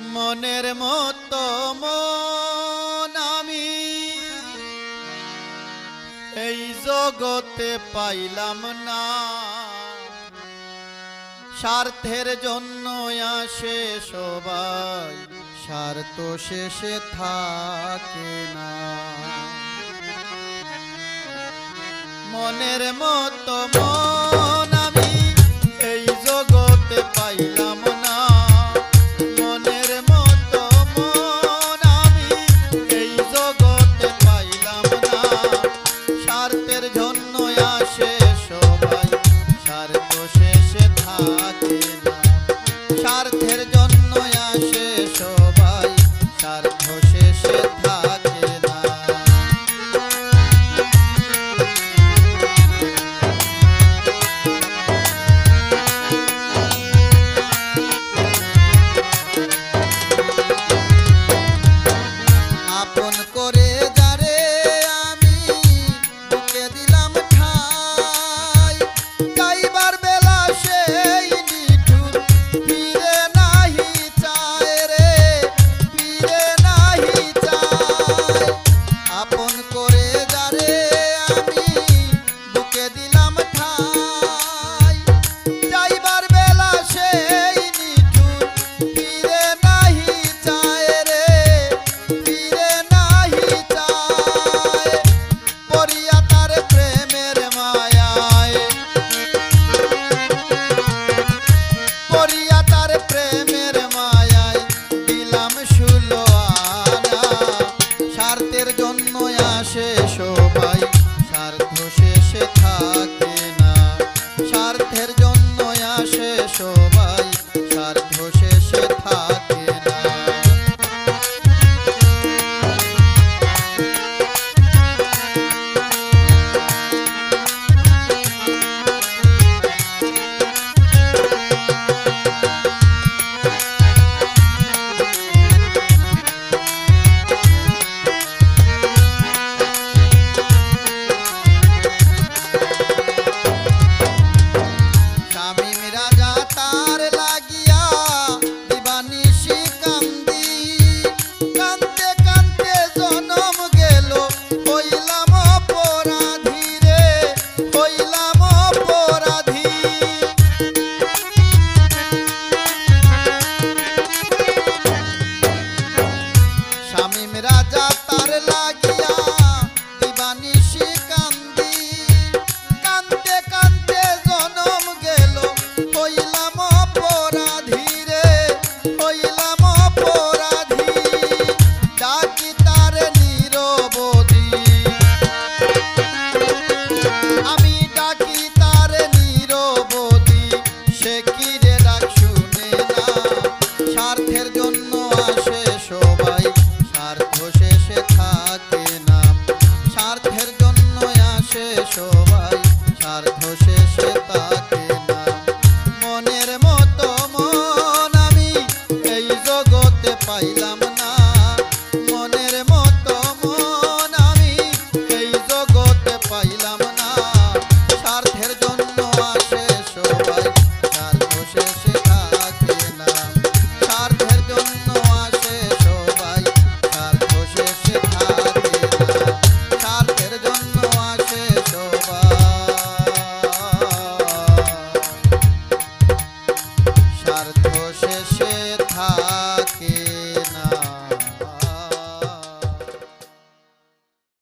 মনের মতো মন আমি। এই জগতে পাইলাম না। স্বার্থের জন্য আসে সবাই, স্বার্থ শেষে থাকে না। মনের মতো মন জগতের জন্য আসে। তোমার লাগিয়া স্বার্থ শেষে থাক।